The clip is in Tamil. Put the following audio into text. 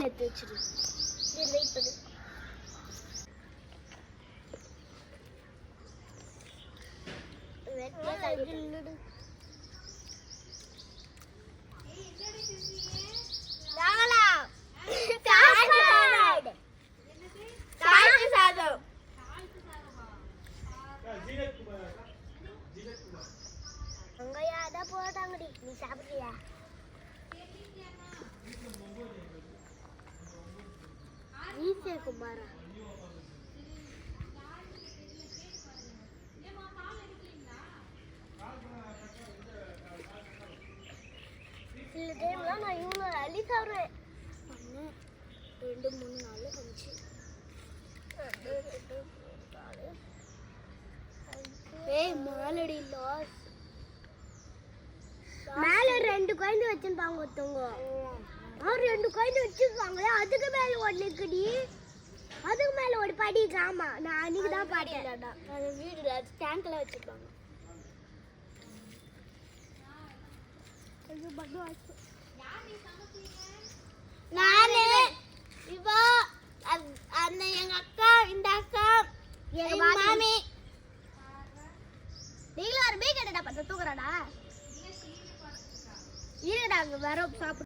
பாட்டில் எடுத்து வச்சிரு வெயிட் பண்ணு சாதம் அங்கயா அதான் போட்டாங்கடி நீ சாப்பிடுறியா ஈசியா குமாரா சில டைம்லாம் நான் இவ்வளோ அள்ளி சாப்பிடுவேன் ஒன்று ரெண்டு மூணு நாலு அஞ்சு ரெண்டு ரெண்டு மூணு நாலு ஏய் மாலடி லாஸ் மேல ரெண்டு குழந்தை வச்சிருப்பாங்க ஒருத்தவங்க. ரெண்டு குழந்தை வச்சிருக்காங்களே அதுக்கு ஒண்ணு இருக்குடி அதுக்கு மேல ஒரு படி ஆமா நான் அன்னைக்கு தான் பார்த்தேன் அது வீடு அது டேங்க்ல வச்சிருப்பாங்க. நானு இப்போ அந்த எங்க அக்கா இந்த அக்கா எங்க மாமி. நீங்களும் ஒரு பீக் எடுடா பத்த தூக்குறாடா இருடா அங்க வர சாப்பிட்டு